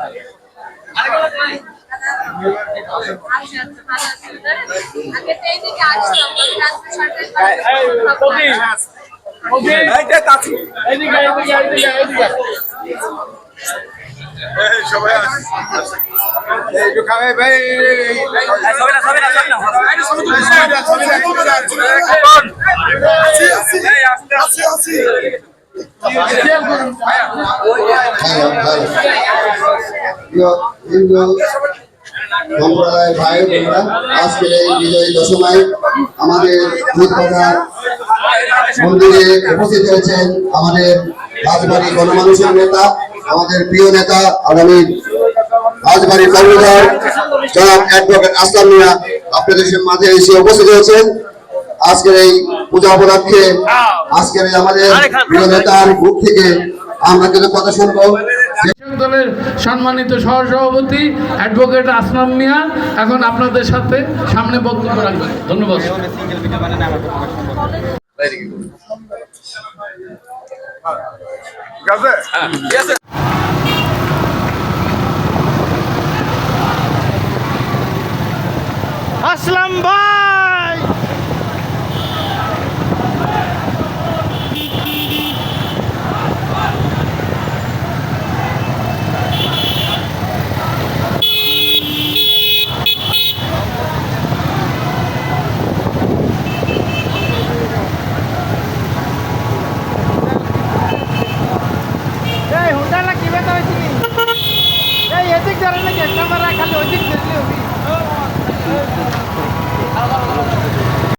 তো এইদিকে আসলাম রাজনীতি সরকারি এদিকে এদিকে এদিকে এদিকে সবাই একটু খাবে ভাই হিন্দু ভাই বোনরা আজকের এই বিজয়ী দশমায় আমাদের কথা মন্দিরে উপস্থিত হয়েছেন আমাদের রাজবাড়ি গণমানুষের নেতা আমাদের প্রিয় নেতা আগামী রাজবাড়ি কর্মধার জনাব অ্যাডভোকেট আসলাম মিয়া আপনাদের মাঝে এসে উপস্থিত হয়েছেন আজকের এই পূজা উপলক্ষে আজকের আমাদের প্রিয় নেতার মুখ থেকে আমরা কিছু কথা শুনব। কৃষক দলের সম্মানিত সহসভাপতি অ্যাডভোকেট আসলাম মিয়া এখন আপনাদের সাথে সামনে বক্তব্য রাখবেন। ধন্যবাদ। গাছে विचाराने घेतल्यावर खाली होती फिरली होती.